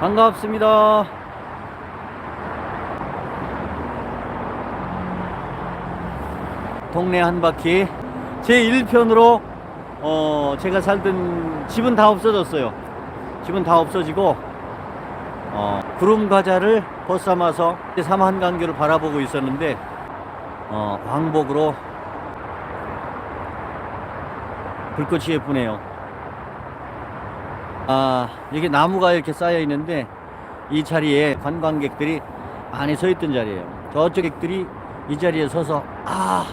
반갑습니다. 동네 한 바퀴 제 1편으로 어 제가 살던 집은 다 없어졌어요. 집은 다 없어지고 어 구름 과자를 벗 삼아서 삼한강교를 바라보고 있었는데 어 왕복으로 불꽃이 예쁘네요. 아, 이게 나무가 이렇게 쌓여 있는데 이 자리에 관광객들이 많이 서 있던 자리예요. 저쪽 객들이 이 자리에 서서 아,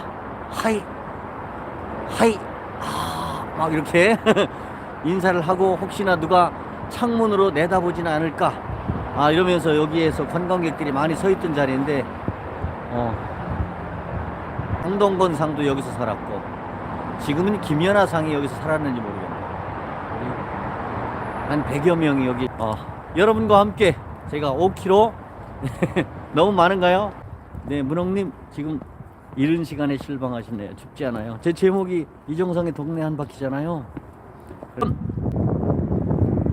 하이, 하이, 아, 막 이렇게 인사를 하고 혹시나 누가 창문으로 내다보지는 않을까 아 이러면서 여기에서 관광객들이 많이 서 있던 자리인데 어 황동건 상도 여기서 살았고 지금은 김연아 상이 여기서 살았는지 모르겠네요. 한 100여 명이 여기. 어, 여러분과 함께 제가 5km 너무 많은가요? 네 문홍님 지금 이른 시간에 실망하시네요. 춥지 않아요. 제 제목이 이종성의 동네 한 바퀴잖아요.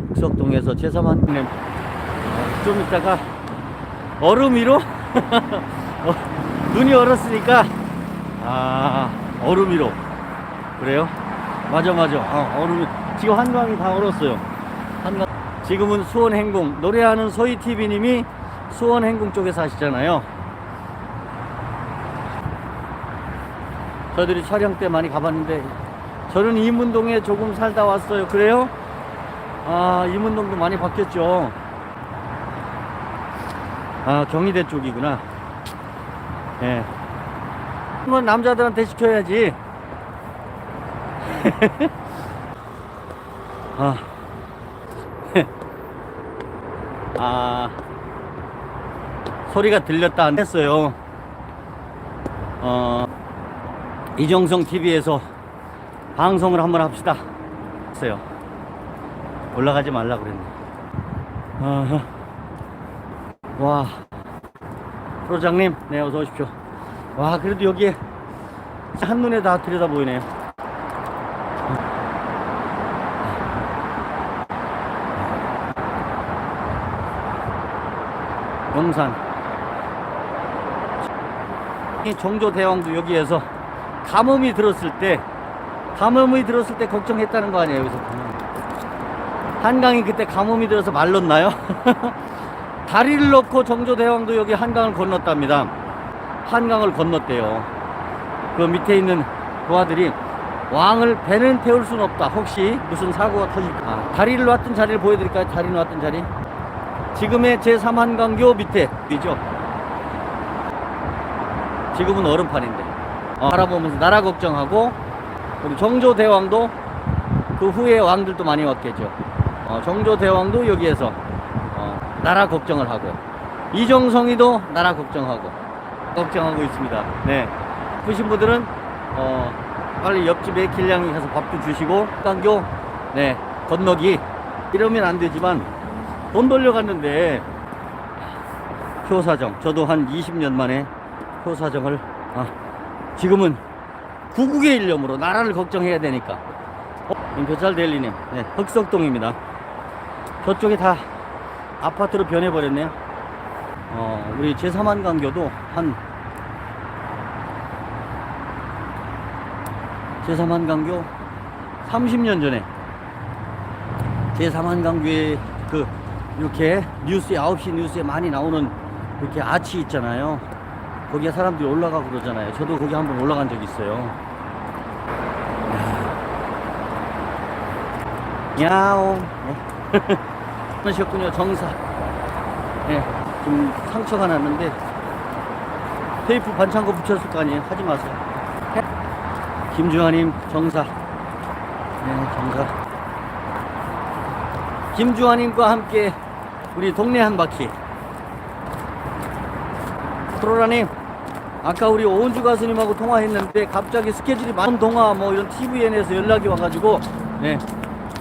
국석동에서 제3한님 어, 좀 있다가 얼음 위로? 어, 눈이 얼었으니까. 아 얼음 위로. 그래요? 맞아 맞아. 어, 얼음이 지금 한강이 다 얼었어요 지금은 수원 행궁 노래하는 소희 TV님이 수원 행궁 쪽에 사시잖아요. 저희들이 촬영 때 많이 가봤는데 저는 이문동에 조금 살다 왔어요. 그래요? 아 이문동도 많이 바뀌었죠. 아 경희대 쪽이구나. 예. 이건 남자들한테 시켜야지. 아. 아 소리가 들렸다 안 했어요. 어 이정성 TV에서 방송을 한번 합시다. 했어요. 올라가지 말라 그랬네. 아하. 와 프로장님, 네 어서 오십시오. 와 그래도 여기에 한 눈에 다 들여다 보이네요. 영산. 이 정조대왕도 여기에서 가뭄이 들었을 때 가뭄이 들었을 때 걱정했다는 거 아니에요 여기서 한강이 그때 가뭄이 들어서 말랐나요? 다리를 놓고 정조대왕도 여기 한강을 건넜답니다. 한강을 건넜대요. 그 밑에 있는 부하들이 왕을 배는 태울 수는 없다. 혹시 무슨 사고가 터질까? 아, 다리를 놨던 자리를 보여드릴까요? 다리 놨던 자리 지금의 제3한강교 밑에 이죠. 지금은 얼음판인데 어, 바라보면서 나라 걱정하고 우리 정조대왕도 그 후에 왕들도 많이 왔겠죠. 어, 정조대왕도 여기에서 어, 나라 걱정을 하고 이정성이도 나라 걱정하고 걱정하고 있습니다. 네, 보신 분들은 어, 빨리 옆집에 길냥이 가서 밥도 주시고 강교 네 건너기 이러면 안 되지만 돈 돌려갔는데. 효사정. 저도 한 20년 만에 효사정을 아, 지금은 구국의 일념으로 나라를 걱정해야 되니까. 어, 교찰 델리님. 네, 흑석동입니다. 저쪽에 다 아파트로 변해버렸네요. 어, 우리 제3한 강교도 한 제3한 강교 30년 전에 제3한 강교의 그 이렇게 뉴스에 9시 뉴스에 많이 나오는 이렇게 아치 있잖아요. 거기에 사람들이 올라가고 그러잖아요. 저도 거기 한번 올라간 적이 있어요. 야옹. 네. 하셨군요. 정사. 네. 좀 상처가 났는데 테이프 반창고 붙였을 거 아니에요. 하지 마세요. 김주환님 정사. 네, 정사. 김주환님과 함께 우리 동네 한 바퀴. 프로라님, 아까 우리 오은주 가수님하고 통화했는데 갑자기 스케줄이 많은 동화 뭐 이런 TVN에서 연락이 와가지고 네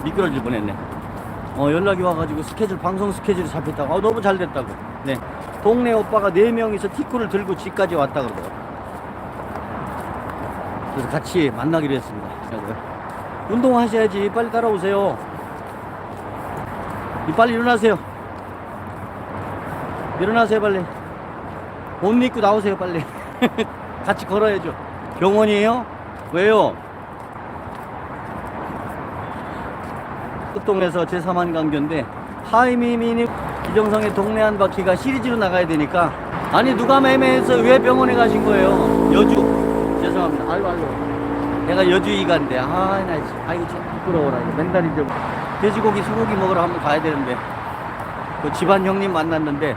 미끄러질 뻔했네. 어 연락이 와가지고 스케줄 방송 스케줄이 잡혔다고. 어, 너무 잘 됐다고. 네 동네 오빠가 네 명이서 티쿠를 들고 집까지 왔다 그러더라고. 그래서 같이 만나기로 했습니다. 운동하셔야지 빨리 따라오세요. 이 빨리 일어나세요. 일어나세요 빨리. 옷 입고 나오세요 빨리. 같이 걸어야죠. 병원이에요? 왜요? 끝동에서 제3한 강교인데 하이미미님 이정성의 동네 한 바퀴가 시리즈로 나가야 되니까. 아니 누가 매매해서 왜 병원에 가신 거예요? 여주. 죄송합니다. 아이고 아이고. 내가 여주 이간데. 아나 아이고 참 부끄러워라. 이거 맨날 이제 돼지고기 소고기 먹으러 한번 가야 되는데. 그 집안 형님 만났는데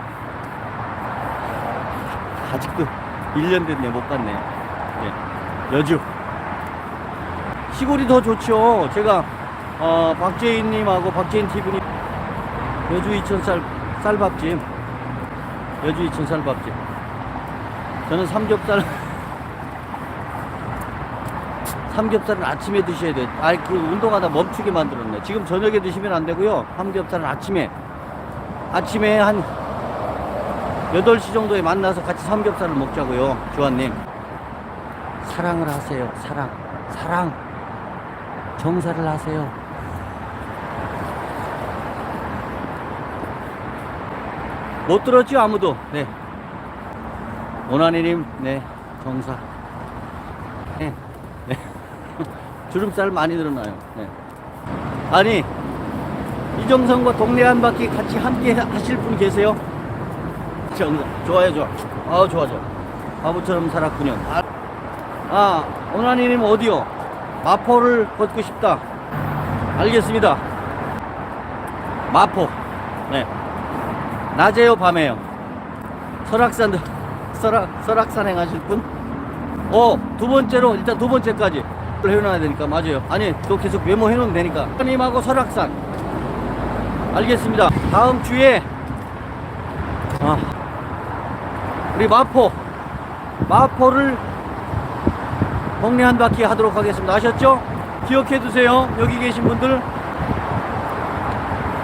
아직도 1년 됐네 못 갔네. 예, 여주. 시골이 더 좋죠. 제가 어, 박재인님하고 박재인 TV님. 여주 이천쌀 쌀밥집. 여주 이천 쌀밥집. 저는 삼겹살 삼겹살은 아침에 드셔야 돼. 아, 그 운동하다 멈추게 만들었네. 지금 저녁에 드시면 안 되고요. 삼겹살은 아침에 아침에 한 8시 정도에 만나서 같이 삼겹살을 먹자고요. 주한님. 사랑을 하세요. 사랑. 사랑. 정사를 하세요. 못 들었죠? 아무도. 네. 오나니님, 네. 정사. 네. 네. 주름살 많이 늘어나요. 네. 아니, 이정성과 동네 한 바퀴 같이 함께 하실 분 계세요? 정상. 좋아요, 좋아. 아, 좋아, 좋아. 바보처럼 살았군요. 아, 아 오나니님 어디요? 마포를 걷고 싶다. 알겠습니다. 마포. 네. 낮에요, 밤에요? 설악산, 설악, 설악산 행하실 분? 어, 두 번째로, 일단 두 번째까지 해놔야 되니까, 맞아요. 아니, 또 계속 메모해놓으면 되니까. 님하고 설악산. 알겠습니다. 다음 주에, 아, 우리 마포, 마포를 동네 한 바퀴 하도록 하겠습니다. 아셨죠? 기억해 두세요. 여기 계신 분들.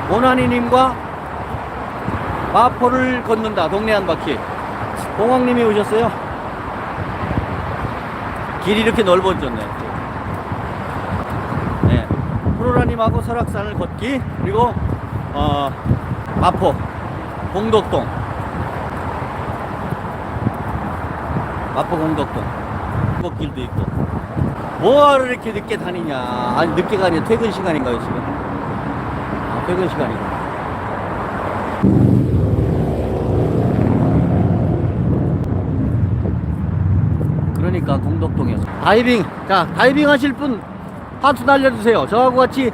오나니님과 마포를 걷는다. 동네 한 바퀴. 공황님이 오셨어요. 길이 이렇게 넓어졌네. 네. 프로라님하고 설악산을 걷기. 그리고, 어, 마포, 공덕동. 마포 공덕동. 걷길도 있고. 뭐하러 이렇게 늦게 다니냐. 아니, 늦게가 아니라 퇴근 시간인가요, 지금? 아, 퇴근 시간이고. 그러니까 공덕동에서 다이빙 자 다이빙 하실 분 하트 날려주세요 저하고 같이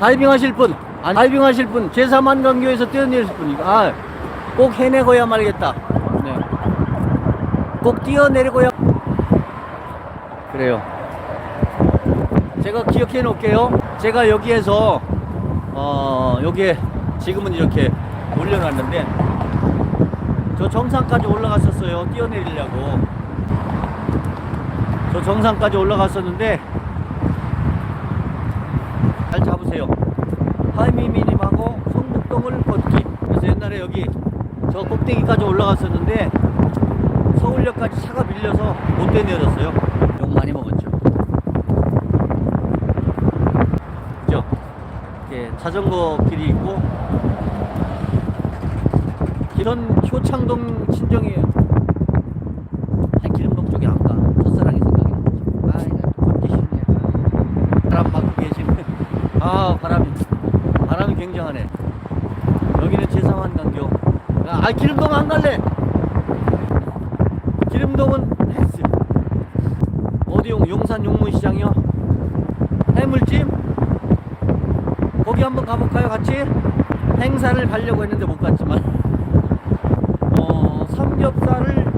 다이빙 하실 분 아니, 다이빙 하실 분 제3한 강교에서 뛰어내릴 분 아꼭 해내고야 말겠다 네. 꼭 뛰어내리고야 그래요. 제가 기억해 놓을게요. 제가 여기에서 어 여기에 지금은 이렇게 올려놨는데 저 정상까지 올라갔었어요. 뛰어내리려고. 저 정상까지 올라갔었는데 잘 잡으세요. 하이미미님하고 성북동을 걷기. 그래서 옛날에 여기 저 꼭대기까지 올라갔었는데 서울역까지 차가 밀려서 못 내려졌어요 욕 많이 먹었죠 그죠 이렇게 자전거 길이 있고 이런 효창동 친정이에요 한 기름동 쪽에 안 가. 첫사랑이 생각이 나죠. 아, 이거 걷기 싫네. 바람 맞고 계시네. 아, 바람이. 바람이 굉장하네. 여기는 제3 한 강교. 아, 기름동 안 갈래! 기름동은 했어. 어디 용? 용산 용문시장이요? 해물찜? 거기 한번 가볼까요, 같이? 행사를 가려고 했는데 못 갔지만. 어, 삼겹살을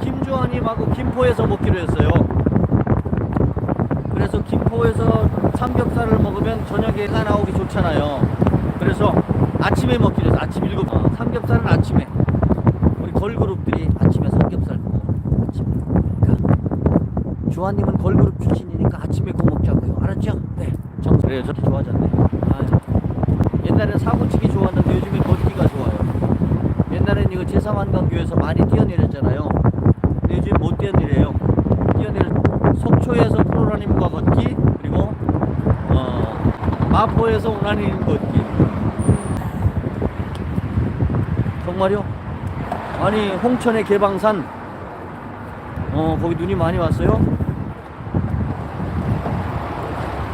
김주환님하고 김포에서 먹기로 했어요. 그래서 김포에서 삼겹살을 먹으면 저녁에 해가 나오기 좋잖아요. 그래서 아침에 먹기로 해서 아침 7 어, 삼겹살은 아침에 우리 걸그룹들이 아침에 삼겹살. 아침에. 그러니까 주환님은 걸그룹 출신이니까 아침에 꼭 먹자고요. 알았죠? 네. 정 그래요. 저렇게 좋아졌네. 아, 옛날엔 사고치기 좋았는데 요즘엔 걷기가 좋아요. 옛날엔 이거 제3한강교에서 많이 뛰어내렸잖아요. 근데 요즘 못 뛰어내려요. 뛰어내려 속초에서 프로라님과 걷기 그리고 어, 마포에서 오나님 걷기. 정말요? 아니 홍천의 개방산 어 거기 눈이 많이 왔어요?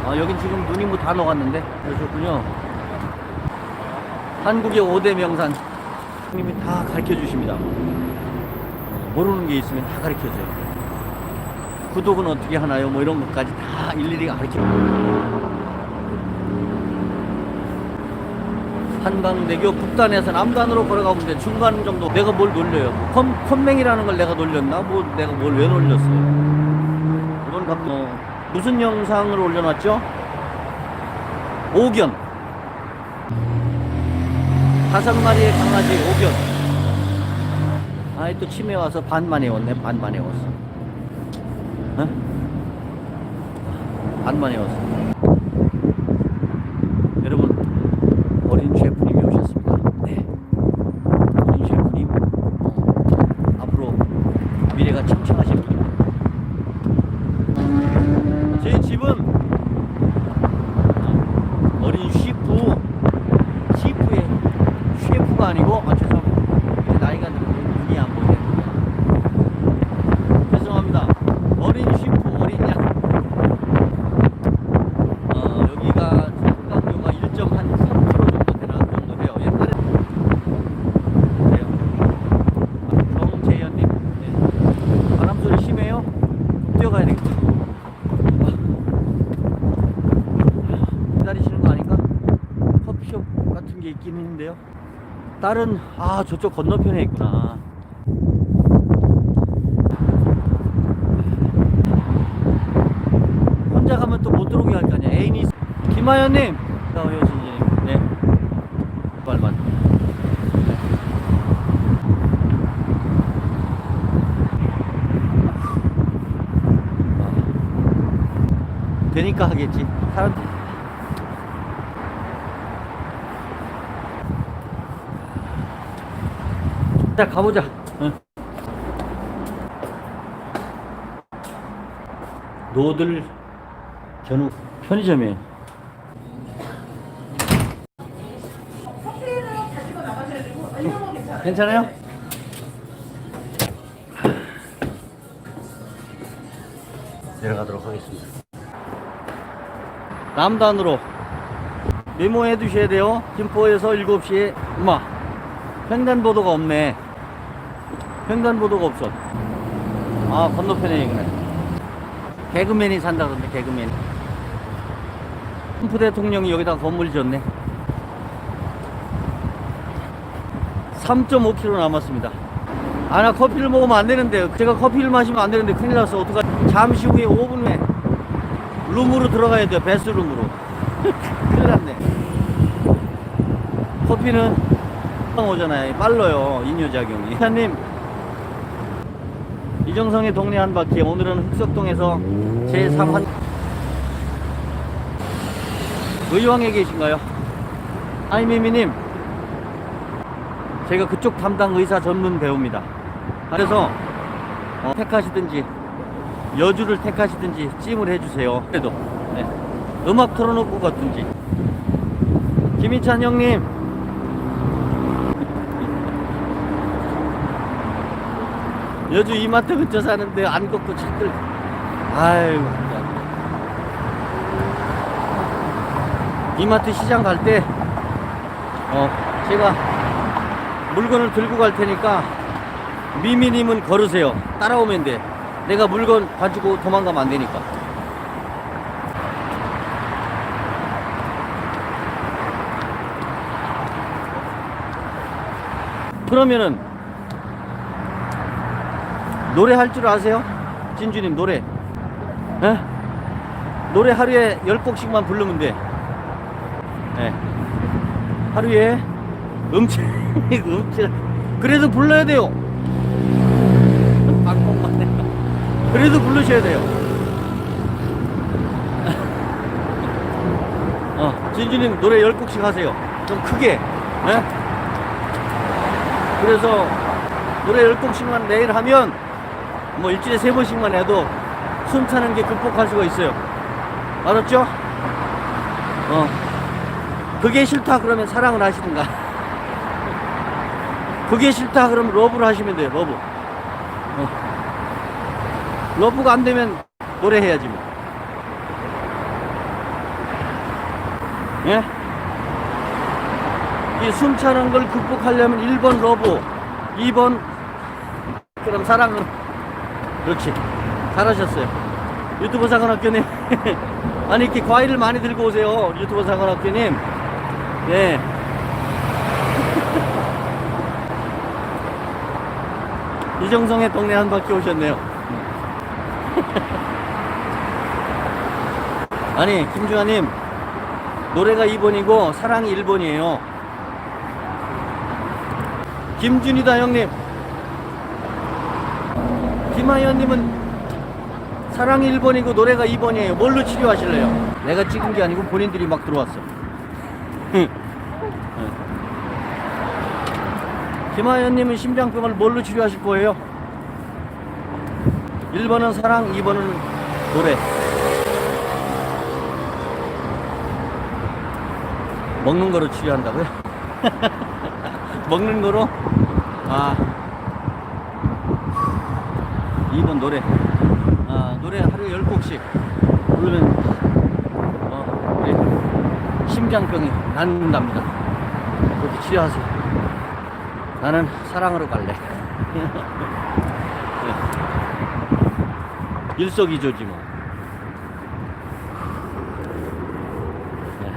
아 여긴 지금 눈이 뭐 다 녹았는데? 그러셨군요. 한국의 5대 명산. 님이 다 가르쳐 주십니다. 어, 모르는 게 있으면 다 가르쳐 줘요. 구독은 어떻게 하나요? 뭐 이런 것까지 다 일일이 가르쳐 한강대교 북단에서 남단으로 걸어가고 있는데 중간 정도 내가 뭘 놀려요? 컴, 컴맹이라는 걸 내가 놀렸나? 뭐 내가 뭘 왜 놀렸어요? 이건 갑 어, 무슨 영상을 올려놨죠? 오견. 다섯 마리의 강아지 오견. 아이 또 치매 와서 반만 해왔네. 반만 해왔어. 어? 반만 해왔어 여러분 어린 셰프님이 오셨습니다. 네. 어린 셰프님, 어, 앞으로 미래가 창창하신 분입니다. 제 집은 어, 어린 셰프, 셰프의 셰프가 아니고, 아, 죄송합니다. 이제 나이가 들어서 눈이 안 보이네. 죄송합니다. 어린 셰프, 어린 양. 어, 여기가 상강료가 1.3% 정도 되나 그 정도 돼요. 옛날에 그래요. 정재현님, 네. 바람 소리 심해요? 뛰어가야 되겠다. 기다리시는 거 아닌가? 커피숍 있는데요. 다른 아 저쪽 건너편에 있구나. 혼자 가면 또 못 들어오게 할 거 아니야. 애인이 있- 김하연님, 나오요 진진님. 네. 빨만. 아. 되니까 하겠지. 사람들. 자 가보자. 응. 노들 견우 편의점이에요. 괜찮아요? 내려가도록 하겠습니다. 남단으로 메모해 두셔야 돼요. 김포에서 7시에 엄마 횡단보도가 없네. 횡단보도가 없어. 아 건너편에 있네. 개그맨이 산다 그러는데 개그맨. 트럼프 대통령이 여기다 건물 지었네. 3.5km 남았습니다. 아, 나 커피를 먹으면 안 되는데, 제가 커피를 마시면 안 되는데, 큰일 났어. 어떡하 잠시 후에 5분 후에 룸으로 들어가야 돼요. 베스룸으로. 큰일 났네. 커피는 오잖아요. 빨라요. 이뇨작용이. 사장님, 이정성의 동네 한 바퀴. 오늘은 흑석동에서 제3한 의왕에 계신가요? 아이미미님, 제가 그쪽 담당 의사 전문 배우입니다. 그래서 어, 택하시든지 여주를 택하시든지 찜을 해주세요. 그래도 네. 음악 틀어놓고 갔든지. 김희찬 형님, 여주 이마트 근처 사는데 안 걷고 차들. 아유. 참. 이마트 시장 갈 때, 어, 제가 물건을 들고 갈 테니까 미미님은 걸으세요. 따라오면 돼. 내가 물건 가지고 도망가면 안 되니까. 그러면은 노래 할 줄 아세요? 진주님 노래. 에? 노래 하루에 열 곡씩만 부르면 돼. 예. 하루에 음치, 음치. 그래도 불러야 돼요. 그래도 부르셔야 돼요. 어, 진주님 노래 열 곡씩 하세요. 좀 크게. 예? 그래서 노래 열 곡씩만 매일 하면 뭐 일주일에 세 번씩만 해도 숨 차는 게 극복할 수가 있어요. 알았죠? 어. 그게 싫다 그러면 사랑을 하시든가. 그게 싫다 그러면 러브를 하시면 돼요 러브 어. 러브가 안 되면 노래해야지 뭐 예? 이 숨차는 걸 극복하려면 1번 러브 2번 그럼 사랑은 그렇지. 잘하셨어요. 유튜브 사관학교님. 아니 이렇게 과일을 많이 들고 오세요 유튜브 사관학교님. 네 이정성의 동네 한 바퀴 오셨네요. 아니 김주환님. 노래가 2번이고 사랑이 1번이에요. 김준이다 형님 김하연님은 사랑이 1번이고 노래가 2번이에요 뭘로 치료하실래요? 내가 찍은 게 아니고 본인들이 막 들어왔어 김하연님은 심장병을 뭘로 치료하실 거예요? 1번은 사랑, 2번은 노래. 먹는 거로 치료한다고요? 먹는 거로? 아. 2번 노래. 아, 노래 하루에 10곡씩 부르면, 어, 심장병이 낫는답니다. 그렇게 치료하세요. 나는 사랑으로 갈래. 일석이조지 뭐. 네.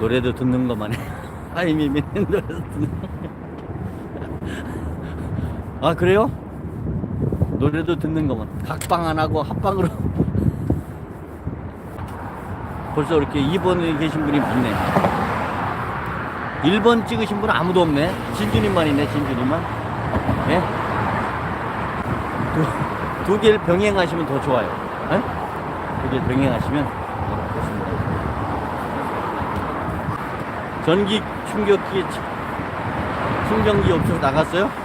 노래도 듣는 것만 해. 하이미미 노래도 듣는 아 그래요? 노래도 듣는 것만 각방 안 하고 합방으로 벌써 이렇게 2번에 계신 분이 많네 1번 찍으신 분 아무도 없네. 진주님만 있네, 진주님만. 예? 두, 두 개를 병행하시면 더 좋아요. 예? 두 개를 병행하시면. 전기 충격기, 충전기 없어서 나갔어요?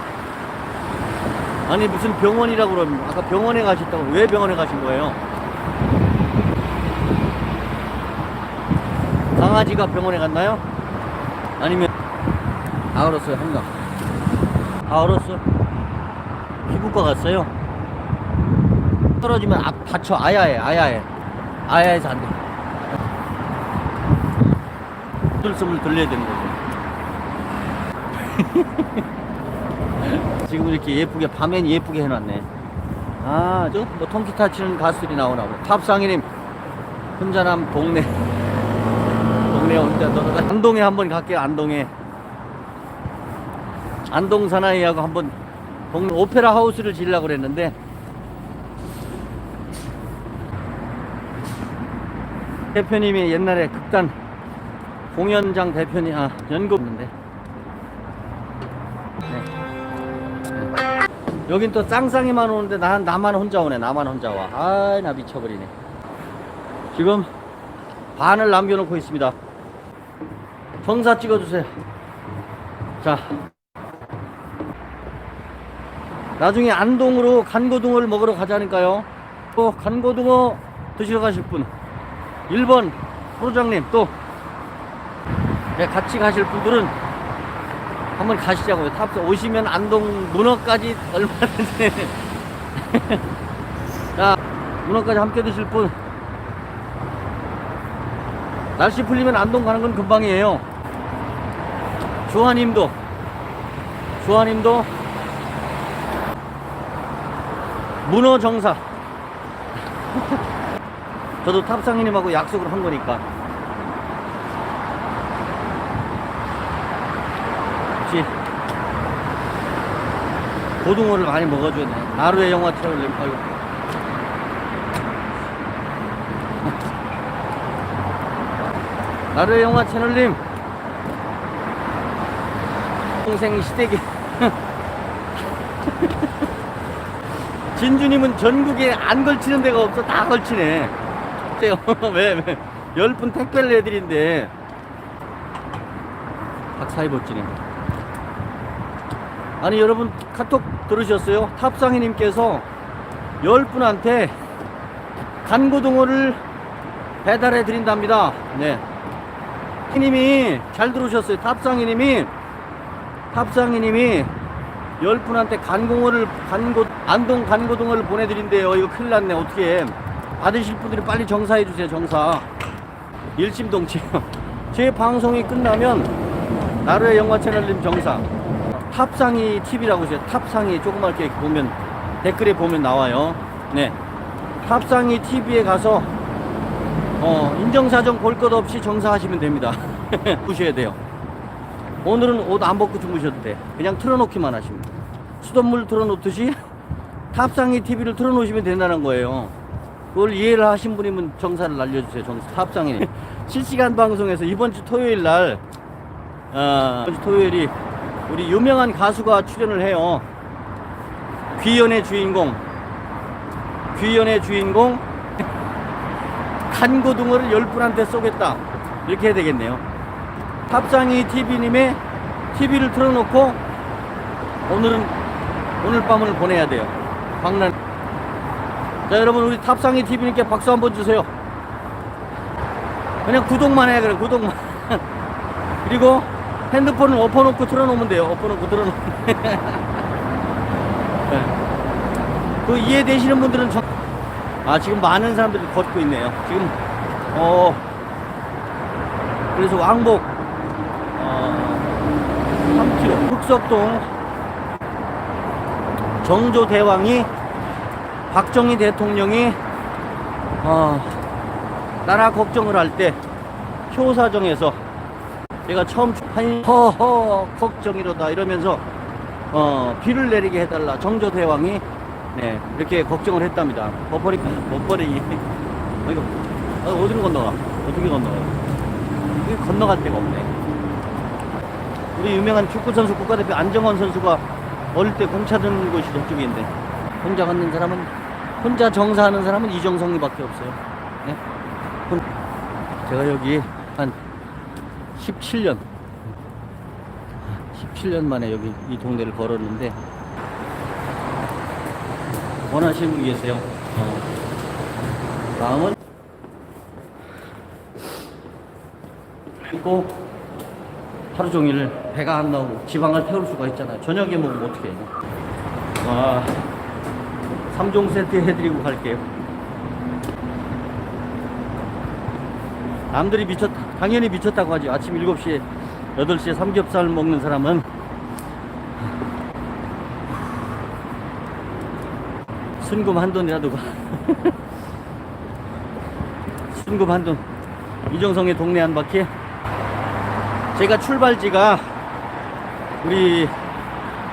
아니, 무슨 병원이라고 그러면, 아까 병원에 가셨다고, 왜 병원에 가신 거예요? 강아지가 병원에 갔나요? 아니면 다 얼었어요 한강 다 얼었어 피부과 갔어요? 떨어지면 앞 다쳐 아야해 아야해. 아야해서 안돼. 들숨을 들려야 되는 거죠 지금 이렇게 예쁘게 밤엔 예쁘게 해놨네. 아저 뭐 통기타 치는 가수들이 나오나 보다 탑상이님 혼자남 동네. 동네 혼자 돌아다 안동에 한번 갈게요 안동에. 안동 사나이하고 한번 동네 오페라 하우스를 지으려고 그랬는데. 대표님이 옛날에 극단 공연장 대표님 아 연극인데 여긴 또 짱짱이만 오는데 나, 나만 혼자 오네 나만 혼자 와아나 미쳐버리네 지금 반을 남겨놓고 있습니다 정사 찍어주세요. 자. 나중에 안동으로 간고등어를 먹으러 가자니까요. 또 간고등어 드시러 가실 분. 1번 프로장님 또 네, 같이 가실 분들은 한번 가시자고요. 탑 오시면 안동 문어까지 얼마든지. 자, 문어까지 함께 드실 분. 날씨 풀리면 안동 가는 건 금방이에요. 조아님도 조아님도 문어 정사 저도 탑상이님하고 약속을 한 거니까 혹시 고등어를 많이 먹어줘야 돼. 하루에 영화 트래블 아이고 나루의 영화 채널님. 동생 시댁이 진주님은 전국에 안 걸치는 데가 없어. 다 걸치네. 왜, 왜, 열분 택배를 해드린데 박사이버찌네 아니 여러분 카톡 들으셨어요? 탑상희님께서 열 분한테 간고등어를 배달해 드린답니다 네 님이 잘 들으셨어요 탑상희님이 탑상이님이 열 분한테 간공어를 간고 안동 간고동을 보내드린대요. 이거 큰일 났네. 어떻게 받으실 분들이 빨리 정사해 주세요. 정사. 일심동체. 제 방송이 끝나면 나루의 영화 채널님 정사. 탑상이 TV라고 하세요. 탑상이 조그맣게 보면 댓글에 보면 나와요. 네. 탑상이 TV에 가서 어, 인정사정 볼 것 없이 정사하시면 됩니다. 보셔야 돼요. 오늘은 옷 안 벗고 주무셔도 돼. 그냥 틀어놓기만 하시면 돼. 수돗물 틀어놓듯이 탑상이 TV를 틀어놓으시면 된다는 거예요. 그걸 이해를 하신 분이면 정사를 날려주세요. 정사, 탑상이. 실시간 방송에서 이번 주 토요일 날, 어, 이번 주 토요일이 우리 유명한 가수가 출연을 해요. 귀연의 주인공. 귀연의 주인공. 간고등어를 열 분한테 쏘겠다. 이렇게 해야 되겠네요. 탑상이 TV님의 TV를 틀어놓고 오늘은 오늘 밤을 보내야 돼요. 광란. 자 여러분 우리 탑상이 TV님께 박수 한번 주세요. 그냥 구독만 해 그래 구독만. 그리고 핸드폰을 엎어놓고 틀어놓으면 돼요. 엎어놓고 틀어놓으면. 네. 그 이해되시는 분들은 저... 아 지금 많은 사람들이 걷고 있네요. 지금 어 그래서 왕복 어 3km 흑석동 정조 대왕이 박정희 대통령이 어 나라 걱정을 할 때 효사정에서 제가 처음 한 허허 걱정이로다 이러면서 어 비를 내리게 해달라 정조 대왕이 네 이렇게 걱정을 했답니다. 버퍼리 버퍼리 어, 이거 어, 어디로 건너가? 어떻게 건너가? 여기 건너갈 데가 없네. 우리 유명한 축구 선수 국가대표 안정원 선수가 어릴 때 공차 든 곳이 저쪽인데 혼자 걷는 사람은 혼자 정사하는 사람은 이정성이밖에 없어요. 네? 혼- 제가 여기 한 17년 17년 만에 여기 이 동네를 걸었는데 원하시는 분 계세요? 어. 다음은 그리고 하루 종일 배가 안 나오고 지방을 태울 수가 있잖아요. 저녁에 먹으면 어떻게 해요? 와, 3종 세트 해드리고 갈게요. 남들이 미쳤, 당연히 미쳤다고 하죠. 아침 7시에, 8시에 삼겹살 먹는 사람은 순금 한 돈이라도 가. 순금 한 돈. 이정성의 동네 한 바퀴. 제가 출발지가 우리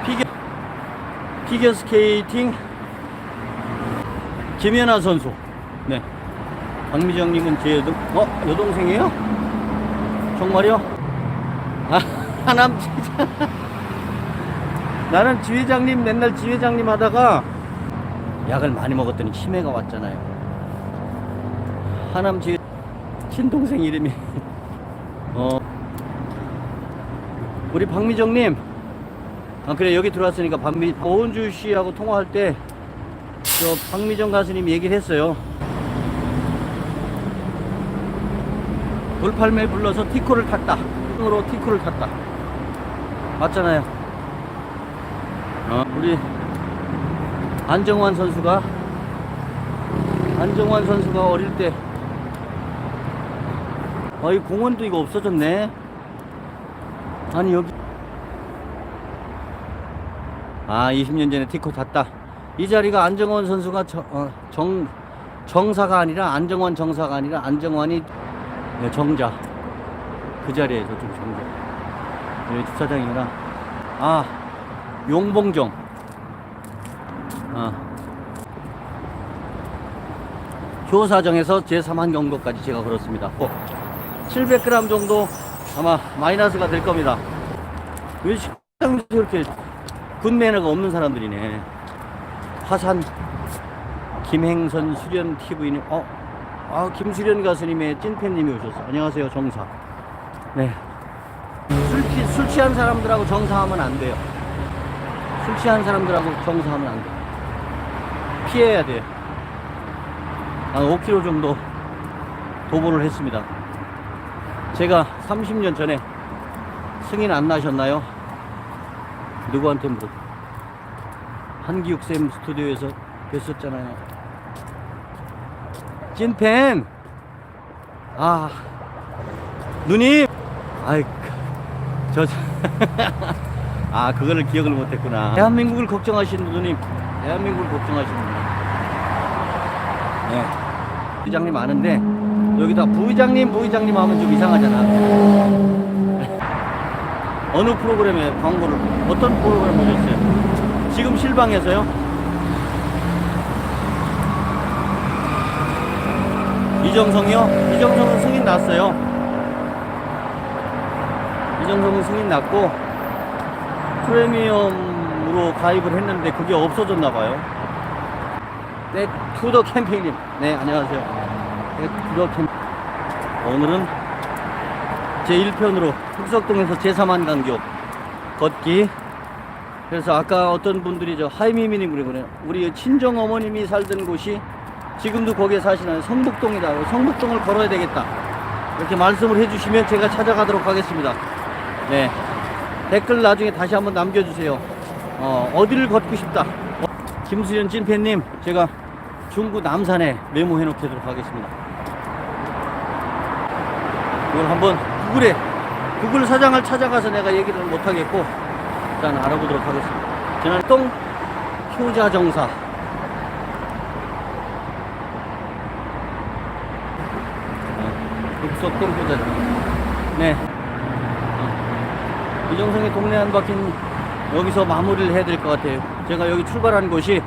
피겨, 피겨 스케이팅 김연아 선수. 네. 박미정님은 제 여동, 어? 여동생이에요? 정말요? 아, 하남 지회장. 나는 지회장님, 맨날 지회장님 하다가 약을 많이 먹었더니 치매가 왔잖아요. 하남 지회, 친동생 이름이, 어, 우리 박미정님, 아, 그래, 여기 들어왔으니까 박미, 오은주 씨하고 통화할 때, 저 박미정 가수님 얘기를 했어요. 돌팔매 불러서 티코를 탔다. 으로 티코를 탔다. 맞잖아요. 어, 우리 안정환 선수가 안정환 선수가 어릴 때 아, 이 공원도 이거 없어졌네. 아니 여기 아 20년 전에 티코 탔다. 이 자리가 안정환 선수가 저, 어, 정 정사가 아니라 안정환 정사가 아니라 안정환이 네, 정자. 그 자리에 저쪽 정자. 여기 주차장이구나 아 용봉정. 아. 효사정에서 제3한 경로까지 제가 걸었습니다. 어, 700g 정도 아마 마이너스가 될 겁니다. 왜 식당에서 이렇게 굿 매너가 없는 사람들이네. 화산 김행선 수련 TV님 어 아, 김수련 가수님의 찐팬님이 오셨어. 안녕하세요, 정사. 네. 술, 취, 술 취한 사람들하고 정사하면 안 돼요. 술 취한 사람들하고 정사하면 안 돼요. 피해야 돼요. 한 5km 정도 도보를 했습니다. 제가 30년 전에 승인 안 나셨나요? 누구한테 물어? 한기욱 쌤 스튜디오에서 뵀었잖아요. 찐팬. 아 누님. 아이 저. 아 그거를 기억을 못했구나. 대한민국을 걱정하시는 누님. 대한민국을 걱정하시는 누님. 네. 부장님 아는데 여기다 부장님 부의장님 하면 좀 이상하잖아. 어느 프로그램에 광고를 어떤 프로그램 보셨어요? 지금 실방에서요? 이정성이요? 이정성은 승인 났어요. 이정성은 승인 났고 프리미엄으로 가입을 했는데 그게 없어졌나 봐요. 네, 투더 캠핑님. 네, 안녕하세요. 네, 투더 캠 오늘은 제 1편으로 흑석동에서 제3한 강교 걷기. 그래서 아까 어떤 분들이 저 하이미미님 그러네요. 우리 친정 어머님이 살던 곳이 지금도 거기에 사시나요? 성북동이다. 성북동을 걸어야 되겠다. 이렇게 말씀을 해주시면 제가 찾아가도록 하겠습니다. 네. 댓글 나중에 다시 한번 남겨주세요. 어, 어디를 걷고 싶다. 어, 김수현 찐팬님, 제가 중구 남산에 메모해 놓도록 하겠습니다. 이걸 한번 구글에, 구글 사장을 찾아가서 내가 얘기를 못하겠고, 일단 알아보도록 하겠습니다. 저는 똥 효자정사. 똥 효자정사. 네. 이정성의 동네 한 바퀴는 여기서 마무리를 해야 될 것 같아요. 제가 여기 출발한 곳이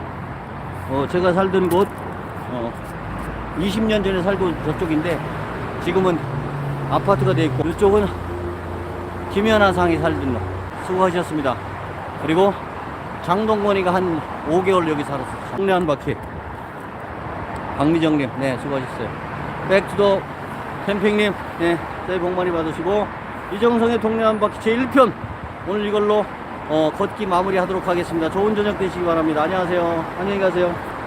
어, 제가 살던 곳 어, 20년 전에 살고 저쪽인데 지금은 아파트가 돼 있고 이쪽은 김연아 상이 살던 곳. 수고하셨습니다. 그리고 장동건이가 한 5개월 여기 살았어요. 동네 한 바퀴. 박미정님, 네, 수고하셨어요. 백투더 캠핑님, 네, 새해 복 많이 받으시고, 이정성의 동네 한 바퀴 제1편, 오늘 이걸로 어, 걷기 마무리 하도록 하겠습니다. 좋은 저녁 되시기 바랍니다. 안녕하세요. 안녕히 가세요.